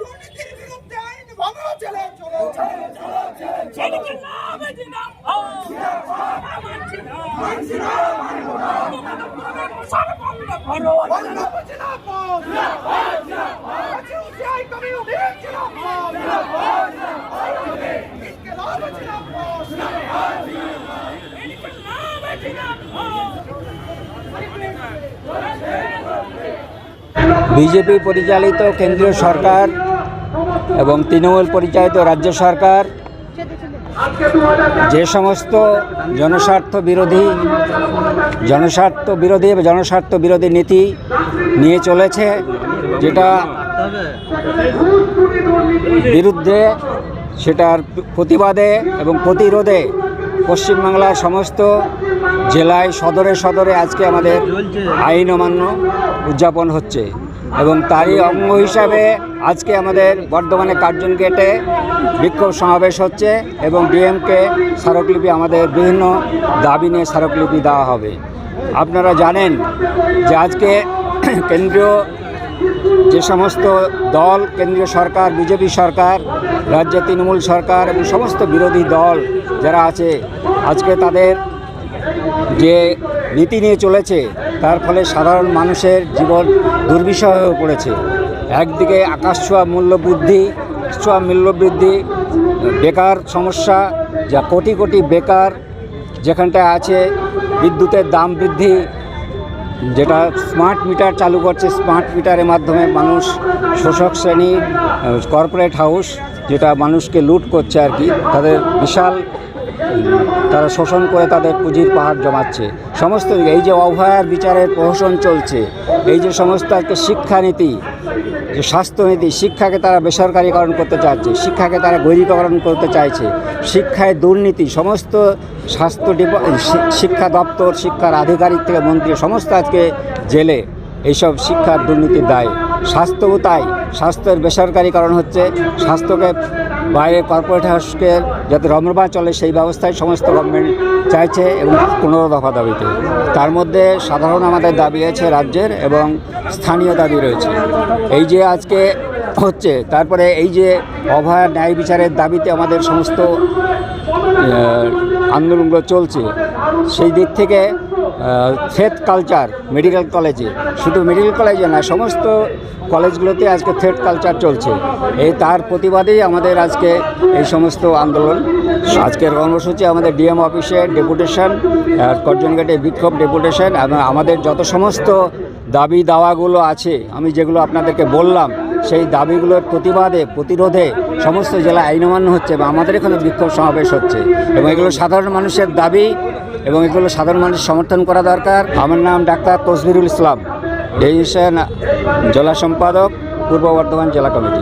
দুর্নীতির বিরুদ্ধে বিজেপি পরিচালিত কেন্দ্রীয় সরকার এবং তৃণমূল পরিচালিত রাজ্য সরকার যে সমস্ত জনস্বার্থ বিরোধী জনস্বার্থ বিরোধী এবং জনস্বার্থ বিরোধী নীতি নিয়ে চলেছে যেটা বিরুদ্ধে সেটার প্রতিবাদে এবং প্রতিরোধে পশ্চিমবাংলার সমস্ত জেলায় সদরে সদরে আজকে আমাদের আইন অমান্য উদযাপন হচ্ছে। এবং তারই অঙ্গ হিসাবে আজকে আমাদের বর্ধমানে কার্জন গেটে বিক্ষোভ সমাবেশ হচ্ছে এবং ডিএমকে স্মারকলিপি আমাদের বিভিন্ন দাবি নিয়ে স্মারকলিপি দেওয়া হবে। আপনারা জানেন যে আজকে কেন্দ্রীয় যে সমস্ত দল, কেন্দ্রীয় সরকার, বিজেপি সরকার, রাজ্যে তৃণমূল সরকার এবং সমস্ত বিরোধী দল যারা আছে, আজকে তাদের যে নীতি নিয়ে চলেছে তার ফলে সাধারণ মানুষের জীবন দুর্বিষহ হয়ে পড়েছে। একদিকে আকাশ ছোঁয়া মূল্যবৃদ্ধি ছোঁয়া মূল্যবৃদ্ধি, বেকার সমস্যা, যা কোটি কোটি বেকার যেখানটায় আছে, বিদ্যুতের দাম বৃদ্ধি, যেটা স্মার্ট মিটার চালু করছে, স্মার্ট মিটারের মাধ্যমে মানুষ শোষক শ্রেণি কর্পোরেট হাউস যেটা মানুষকে লুট করছে আর কি, তাদের বিশাল তারা শোষণ করে তাদের পুঁজির পাহাড় জমাচ্ছে। সমস্ত এই যে অভয়ার বিচারের প্রহসন চলছে, এই যে সমস্ত আজকে শিক্ষানীতি, যে স্বাস্থ্যনীতি, শিক্ষাকে তারা বেসরকারীকরণ করতে চাইছে, শিক্ষাকে তারা গৈরিকরণ করতে চাইছে, শিক্ষায় দুর্নীতি, সমস্ত স্বাস্থ্য ডিপ শিক্ষা দপ্তর, শিক্ষার আধিকারিক থেকে মন্ত্রী, সমস্ত আজকে জেলে এইসব শিক্ষার দুর্নীতির দায়। স্বাস্থ্যও তাই, স্বাস্থ্যের বেসরকারীকরণ হচ্ছে, স্বাস্থ্যকে বাইরে কর্পোরেট হাউসকে যাতে রমরমা চলে, সেই ব্যবস্থায় সমস্ত গভর্নমেন্ট চাইছে এবং পনেরো দফা দাবিতে। তার মধ্যে সাধারণ আমাদের দাবি আছে রাজ্যের এবং স্থানীয় দাবি রয়েছে। এই যে আজকে হচ্ছে, তারপরে এই যে অভয়া ন্যায় বিচারের দাবিতে আমাদের সমস্ত আন্দোলনগুলো চলছে, সেই দিক থেকে থ্রেড কালচার মেডিকেল কলেজে শুধু মেডিকেল কলেজে না সমস্ত কলেজগুলোতে আজকে থ্রেড কালচার চলছে। এই তার প্রতিবাদেই আমাদের আজকে এই সমস্ত আন্দোলন। আজকের কর্মসূচি আমাদের ডিএম অফিসে ডেপুটেশন গেটে বিক্ষোভ ডেপুটেশন এবং আমাদের যত সমস্ত দাবি দাওয়াগুলো আছে, আমি যেগুলো আপনাদেরকে বললাম, সেই দাবিগুলোর প্রতিবাদে, প্রতিরোধে সমস্ত জেলায় আইন অমান্য হচ্ছে, এবং আমাদের এখানে বিক্ষোভ সমাবেশ হচ্ছে। এবং এগুলো সাধারণ মানুষের দাবি এবং এগুলো সাধারণ মানুষ সমর্থন করা দরকার। আমার নাম ডাক্তার তসবিরুল ইসলাম। এই জেলা সম্পাদক, পূর্ব বর্ধমান জেলা কমিটি।